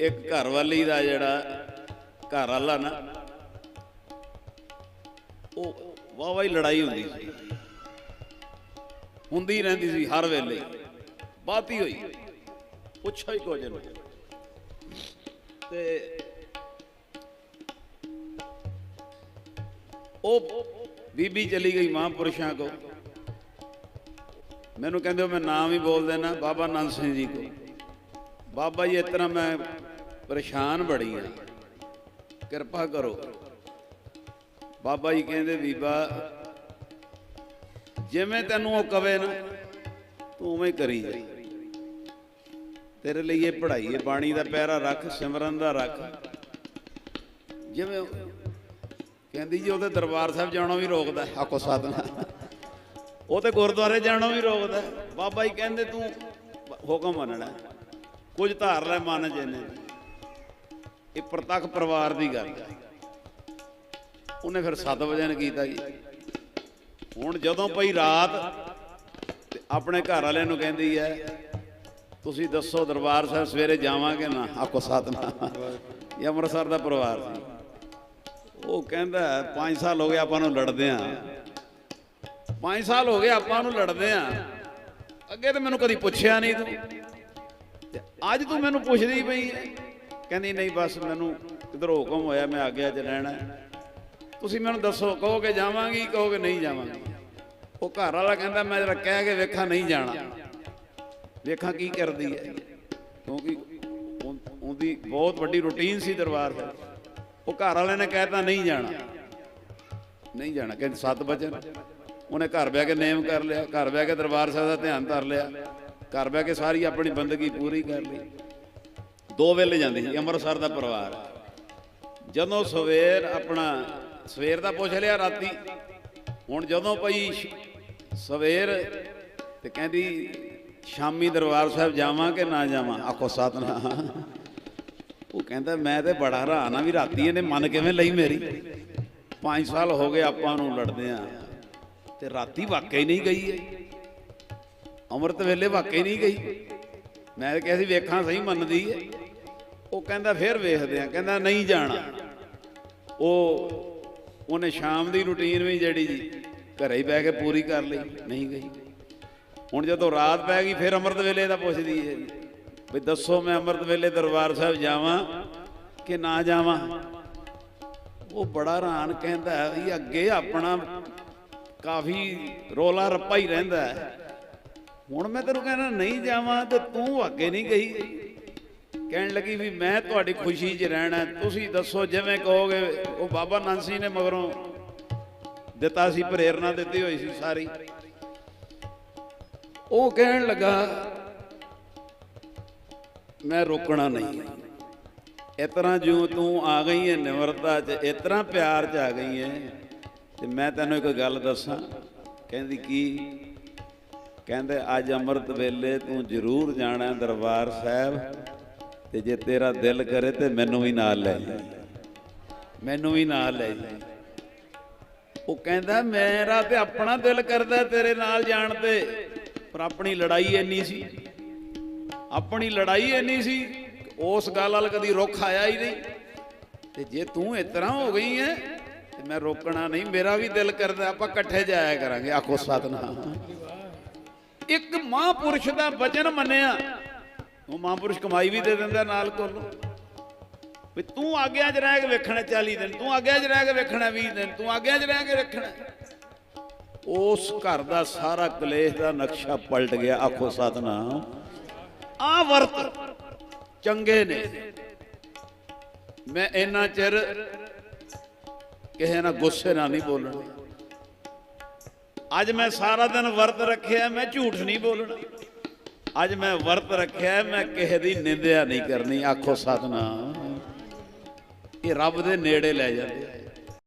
ਇੱਕ ਘਰ ਵਾਲੀ ਦਾ ਜਿਹੜਾ ਘਰ ਵਾਲਾ ਨਾ, ਉਹ ਵਾਹ ਹੀ ਲੜਾਈ ਹੁੰਦੀ ਸੀ। ਹੁੰਦੀ ਰਹਿੰਦੀ ਸੀ ਹਰ ਵੇਲੇ। ਬਾਤੀ ਹੋਈ। ਪੁੱਛੋ ਹੀ ਕੁਝ ਨਹੀਂ ਤੇ ਉਹ ਬੀਬੀ ਚਲੀ ਗਈ ਮਹਾਂਪੁਰਸ਼ਾਂ ਕੋ ਮੈਨੂੰ ਕਹਿੰਦੇ ਹੋ ਮੈਂ ਨਾਮ ਹੀ ਬੋਲ ਦੇਣਾ, ਬਾਬਾ ਨੰਦ ਸਿੰਘ ਜੀ ਕੋ ਬਾਬਾ ਜੀ, ਇਸ ਤਰ੍ਹਾਂ ਮੈਂ ਪਰੇਸ਼ਾਨ ਬੜੀ ਆ। ਕਿਰਪਾ ਕਰੋ। ਬਾਬਾ ਜੀ ਕਹਿੰਦੇ, ਬੀਬਾ, ਜਿਵੇਂ ਤੈਨੂੰ ਉਹ ਕਵੇ ਨਾ, ਤੂੰ ਉਵੇਂ ਕਰੀ ਜਾ। ਤੇਰੇ ਲਈ ਇਹ ਪੜ੍ਹਾਈ ਹੈ, ਬਾਣੀ ਦਾ ਪਹਿਰਾ ਰੱਖ, ਸਿਮਰਨ ਦਾ ਰੱਖ। ਜਿਵੇਂ ਕਹਿੰਦੀ ਜੀ, ਉਹਦੇ ਦਰਬਾਰ ਸਾਹਿਬ ਜਾਣਾ ਵੀ ਰੋਕਦਾ ਆਕੋ ਸਾਧਨਾ। ਉਹ ਤੇ ਗੁਰਦੁਆਰੇ ਜਾਣਾ ਵੀ ਰੋਕਦਾ ਬਾਬਾ ਜੀ ਕਹਿੰਦੇ, ਤੂੰ ਹੁਕਮ ਮੰਨਣਾ ਕੁਝ ਧਾਰ ਲੈ ਮਨ ਜਿਹਨੇ ਇਹ ਪ੍ਰਤੱਖ ਪਰਿਵਾਰ ਦੀ ਗੱਲ ਹੈ। ਉਹਨੇ ਫਿਰ 7 ਵਜੇ ਨੇ ਕੀਤਾ ਜੀ। ਹੁਣ ਜਦੋਂ ਪਈ ਰਾਤ ਤੇ ਆਪਣੇ ਘਰ ਵਾਲਿਆਂ ਨੂੰ ਕਹਿੰਦੀ ਹੈ, ਤੁਸੀਂ ਦੱਸੋ ਦਰਬਾਰ ਸਾਹਿਬ ਸਵੇਰੇ ਜਾਵਾਂਗੇ ਨਾ? ਆਕੋ ਸਤਨਾ ਇਹ ਅੰਮ੍ਰਿਤਸਰ ਦਾ ਪਰਿਵਾਰ ਸੀ। ਉਹ ਕਹਿੰਦਾ 5 ਸਾਲ ਹੋ ਗਏ ਆਪਾਂ ਨੂੰ ਲੜਦੇ ਆਂ। 5 ਸਾਲ ਹੋ ਗਏ ਆਪਾਂ ਨੂੰ ਲੜਦੇ ਆਂ। ਅੱਗੇ ਤਾਂ ਮੈਨੂੰ ਕਦੀ ਪੁੱਛਿਆ ਨਹੀਂ ਤੂੰ। ਤੇ ਅੱਜ ਤੂੰ ਮੈਨੂੰ ਪੁੱਛਦੀ ਪਈ ਹੈ। ਕਹਿੰਦੀ, ਨਹੀਂ, ਬਸ ਮੈਨੂੰ ਕਿਧਰ ਹੁਕਮ ਹੋਇਆ, ਮੈਂ ਆਗਿਆ 'ਚ ਰਹਿਣਾ ਤੁਸੀਂ ਮੈਨੂੰ ਦੱਸੋ ਕਹੋਗੇ ਜਾਵਾਂਗੀ ਕਹੋਗੇ ਨਹੀਂ ਜਾਵਾਂਗੀ। ਉਹ ਘਰ ਵਾਲਾ ਕਹਿੰਦਾ, ਮੈਂ ਜਰਾ ਕਹਿ ਕੇ ਵੇਖਾਂ, ਨਹੀਂ ਜਾਣਾ। ਵੇਖਾਂ ਕੀ ਕਰਦੀ ਹੈ। ਕਿਉਂਕਿ ਉਹਦੀ ਬਹੁਤ ਵੱਡੀ ਰੁਟੀਨ ਸੀ ਦਰਬਾਰ ਦਾ। ਉਹ ਘਰ ਵਾਲੇ ਨੇ ਕਹਿਤਾ, ਨਹੀਂ ਜਾਣਾ। ਨਹੀਂ ਜਾਣਾ। ਕਹਿੰਦੇ 7 ਵਜੇ ਉਹਨੇ ਘਰ ਬਹਿ ਕੇ ਨੇਮ ਕਰ ਲਿਆ। ਘਰ ਬਹਿ ਕੇ ਦਰਬਾਰ ਸਾਹਿਬ ਦਾ ਧਿਆਨ ਧਰ ਲਿਆ। ਘਰ ਬਹਿ ਕੇ ਸਾਰੀ ਆਪਣੀ ਬੰਦਗੀ ਪੂਰੀ ਕਰ ਲਈ। ਦੋ ਵੇਲੇ ਜਾਂਦੀ ਸੀ, ਅੰਮ੍ਰਿਤਸਰ ਦਾ ਪਰਿਵਾਰ। ਜਦੋਂ ਸਵੇਰ ਆਪਣਾ, ਸਵੇਰ ਦਾ ਪੁੱਛ ਲਿਆ ਰਾਤੀ, ਹੁਣ ਜਦੋਂ ਪਈ ਸਵੇਰ ਤੇ ਕਹਿੰਦੀ, ਸ਼ਾਮੀ ਦਰਬਾਰ ਸਾਹਿਬ ਜਾਵਾਂ ਕਿ ਨਾ ਜਾਵਾਂ? ਆਖੋ ਸਤਨਾਮ ਉਹ ਕਹਿੰਦਾ, ਮੈਂ ਤੇ ਬੜਾ ਹੈਰਾਨ ਆ ਵੀ ਰਾਤੀ ਇਹਨੇ ਮਨ ਕਿਵੇਂ ਲਈ ਮੇਰੀ? 5 ਸਾਲ ਹੋ ਗਏ ਆਪਾਂ ਨੂੰ ਲੜਦੇ ਆ ਤੇ ਰਾਤੀ ਵਾਕਈ ਨਹੀਂ ਗਈ ਹੈ ਅੰਮ੍ਰਿਤ ਵੇਲੇ ਵਾਕਈ ਨਹੀਂ ਗਈ। ਮੈਂ ਤਾਂ ਕਿਹਾ ਸੀ, ਵੇਖਾਂ ਸਹੀ ਮੰਨਦੀ ਹੈ ਉਹ ਕਹਿੰਦਾ ਫਿਰ ਵੇਖਦੇ ਆ ਕਹਿੰਦਾ ਨਹੀਂ ਜਾਣਾ। ਉਹ ਉਹਨੇ ਸ਼ਾਮ ਦੀ ਰੁਟੀਨ ਵੀ ਜਿਹੜੀ ਜੀ, ਘਰੇ ਹੀ ਬਹਿ ਕੇ ਪੂਰੀ ਕਰ ਲਈ, ਨਹੀਂ ਗਈ। ਹੁਣ ਜਦੋਂ ਰਾਤ ਪੈ ਗਈ, ਫਿਰ ਅੰਮ੍ਰਿਤ ਵੇਲੇ ਦਾ ਪੁੱਛਦੀ ਹੈ ਵੀ ਦੱਸੋ ਮੈਂ ਅੰਮ੍ਰਿਤ ਵੇਲੇ ਦਰਬਾਰ ਸਾਹਿਬ ਜਾਵਾਂ ਕਿ ਨਾ ਜਾਵਾਂ? ਉਹ ਬੜਾ ਹੈਰਾਨ ਕਹਿੰਦਾ ਵੀ ਅੱਗੇ ਆਪਣਾ ਕਾਫੀ ਰੋਲਾ ਰੱਪਾ ਹੀ ਰਹਿੰਦਾ ਹੁਣ ਮੈਂ ਤੈਨੂੰ ਕਹਿੰਦਾ, ਨਹੀਂ ਜਾਵਾਂ ਤੇ ਤੂੰ ਅੱਗੇ ਨਹੀਂ ਗਈ। ਕਹਿਣ ਲੱਗੀ ਵੀ ਮੈਂ ਤੁਹਾਡੀ ਖੁਸ਼ੀ 'ਚ ਰਹਿਣਾ। ਤੁਸੀਂ ਦੱਸੋ ਜਿਵੇਂ ਕਹੋਗੇ, ਉਹ ਬਾਬਾ ਨਾਨਸੀ ਨੇ ਮਗਰੋਂ ਦਿੱਤਾ ਸੀ, ਪ੍ਰੇਰਣਾ ਦਿੱਤੀ ਹੋਈ ਸੀ ਸਾਰੀ। ਉਹ ਕਹਿਣ ਲੱਗਾ, ਮੈਂ ਰੋਕਣਾ ਨਹੀਂ। ਇਸ ਤਰ੍ਹਾਂ ਜਿਉਂ ਤੂੰ ਆ ਗਈ ਹੈ ਨਿਮਰਤਾ 'ਚ, ਇਸ ਤਰ੍ਹਾਂ ਪਿਆਰ 'ਚ ਆ ਗਈ ਹੈ ਤੇ ਮੈਂ ਤੈਨੂੰ ਇੱਕ ਗੱਲ ਦੱਸਾਂ। ਕਹਿੰਦੀ ਕੀ? ਕਹਿੰਦੇ, ਅੱਜ ਅੰਮ੍ਰਿਤ ਵੇਲੇ ਤੂੰ ਜ਼ਰੂਰ ਜਾਣਾ ਦਰਬਾਰ ਸਾਹਿਬ। ਤੇ ਜੇ ਤੇਰਾ ਦਿਲ ਕਰੇ ਤੇ ਮੈਨੂੰ ਵੀ ਨਾਲ ਲੈ ਜਾ। ਮੈਨੂੰ ਵੀ ਨਾਲ ਲੈ ਜਾ। ਉਹ ਕਹਿੰਦਾ, ਮੇਰਾ ਤੇ ਆਪਣਾ ਦਿਲ ਕਰਦਾ ਤੇਰੇ ਨਾਲ ਜਾਣ ਤੇ, ਪਰ ਆਪਣੀ ਲੜਾਈ ਇੰਨੀ ਸੀ। ਆਪਣੀ ਲੜਾਈ ਇੰਨੀ ਸੀ, ਉਸ ਗੱਲ ਵੱਲ ਕਦੀ ਰੁੱਖ ਆਇਆ ਹੀ ਨਹੀਂ। ਤੇ ਜੇ ਤੂੰ ਇਸ ਤਰ੍ਹਾਂ ਹੋ ਗਈ ਹੈ, ਤੇ ਮੈਂ ਰੋਕਣਾ ਨਹੀਂ, ਮੇਰਾ ਵੀ ਦਿਲ ਕਰਦਾ, ਆਪਾਂ ਇਕੱਠੇ ਜਾਇਆ ਕਰਾਂਗੇ। ਆਖੋ ਸਤਨਾਮ। ਇੱਕ ਮਹਾਂਪੁਰਸ਼ ਦਾ ਵਚਨ ਮੰਨਿਆ ਉਹ ਮਹਾਂਪੁਰਸ਼ ਕਮਾਈ ਵੀ ਦੇ ਦਿੰਦਾ ਨਾਲ ਕੋਲੋਂ। ਵੀ ਤੂੰ ਆਗਿਆ 'ਚ ਰਹਿ ਕੇ ਵੇਖਣਾ 40 ਦਿਨ, ਤੂੰ ਆਗਿਆ 'ਚ ਰਹਿ ਕੇ ਵੇਖਣਾ 20 ਦਿਨ, ਤੂੰ ਆਗਿਆ 'ਚ ਰਹਿ ਕੇ ਰੱਖਣਾ ਉਸ ਘਰ ਦਾ ਸਾਰਾ ਕਲੇਸ਼ ਦਾ ਨਕਸ਼ਾ ਪਲਟ ਗਿਆ, ਆਖੋ ਸਤਨਾਮ। ਆ ਵਰਤ ਚੰਗੇ ਨੇ। ਮੈਂ ਇੰਨਾ ਚਿਰ ਕਿਸੇ ਨਾਲ ਗੁੱਸੇ ਨਾਲ ਨਹੀਂ ਬੋਲਣਾ ਅੱਜ ਮੈਂ ਸਾਰਾ ਦਿਨ ਵਰਤ ਰੱਖਿਆ, ਮੈਂ ਝੂਠ ਨਹੀਂ ਬੋਲਣਾ ਅੱਜ ਮੈਂ ਵਰਤ ਰੱਖਿਆ, ਮੈਂ ਕਿਸੇ ਦੀ ਨਿੰਦਿਆ ਨਹੀਂ ਕਰਨੀ। ਆਖੋ ਸਤਨਾਮ। ਇਹ ਰੱਬ ਦੇ ਨੇੜੇ ਲੈ ਜਾਂਦੇ